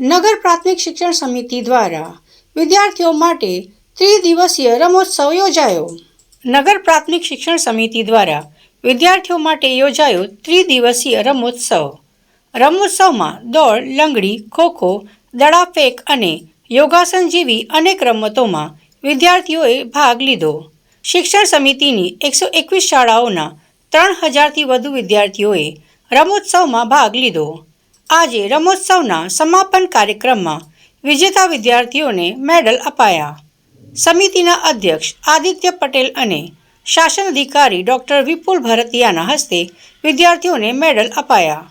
નગર પ્રાથમિક શિક્ષણ સમિતિ દ્વારા વિદ્યાર્થીઓ માટે ત્રિદિવસીય રમોત્સવ યોજાયો. નગર પ્રાથમિક શિક્ષણ સમિતિ દ્વારા વિદ્યાર્થીઓ માટે યોજાયો ત્રિદિવસીય રમોત્સવ. રમોત્સવમાં દોડ, લંગડી, ખોખો દડાફેંક અને યોગાસન જેવી અનેક રમતોમાં વિદ્યાર્થીઓએ ભાગ લીધો. શિક્ષણ સમિતિની એકસો એકવીસ શાળાઓના ત્રણ હજારથી વધુ વિદ્યાર્થીઓએ રમોત્સવમાં ભાગ લીધો. આજે રમોત્સવના સમાપન કાર્યક્રમમાં વિજેતા વિદ્યાર્થીઓને મેડલ અપાયા. સમિતિના અધ્યક્ષ આદિત્ય પટેલ અને શાસન અધિકારી ડૉક્ટર વિપુલ ભરતિયાના હસ્તે વિદ્યાર્થીઓને મેડલ અપાયા.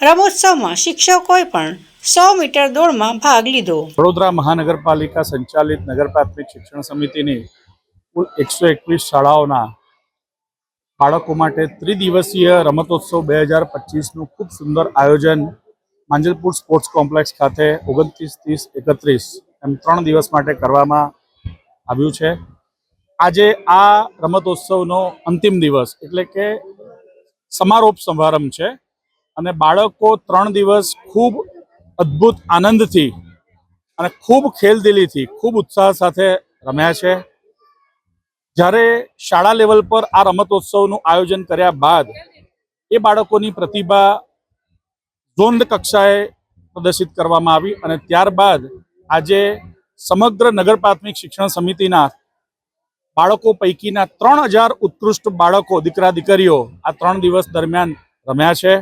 રમોત્સવમાં શિક્ષકોએ પણ સો મીટર દોડમાં ભાગ લીધો. વડોદરા મહાનગરપાલિકા સંચાલિત નગર પ્રાથમિક શિક્ષણ સમિતિની કુલ એકસો એકવીસ શાળાઓના બાળકો માટે ત્રિદિવસીય રમતોત્સવ બે હજાર પચીસનું ખૂબ સુંદર આયોજન માંજલપુર સ્પોર્ટ્સ કોમ્પ્લેક્સ ખાતે ઓગણત્રીસ ત્રીસ એકત્રીસ એમ ત્રણ દિવસ માટે કરવામાં આવ્યું છે. આજે આ રમતોત્સવનો અંતિમ દિવસ એટલે કે સમારોપ સમારંભ છે અને બાળકો ત્રણ દિવસ ખૂબ અદ્ભુત આનંદથી અને ખૂબ ખેલદિલીથી, ખૂબ ઉત્સાહ સાથે રમ્યા છે. જ્યારે શાળા લેવલ પર આ રમતોત્સવનું આયોજન કર્યા બાદ એ બાળકોની પ્રતિભા ઝોન કક્ષાએ પ્રદર્શિત કરવામાં આવી અને ત્યારબાદ આજે સમગ્ર નગર પ્રાથમિક શિક્ષણ સમિતિના બાળકો પૈકીના ત્રણ હજાર ઉત્કૃષ્ટ બાળકો, દીકરા, દીકરીઓ આ ત્રણ દિવસ દરમિયાન રમ્યા છે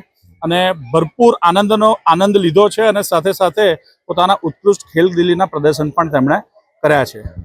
અને ભરપૂર આનંદનો આનંદ લીધો છે અને સાથે સાથે પોતાના ઉત્કૃષ્ટ ખેલદિલીના પ્રદર્શન પણ તેમણે કર્યા છે.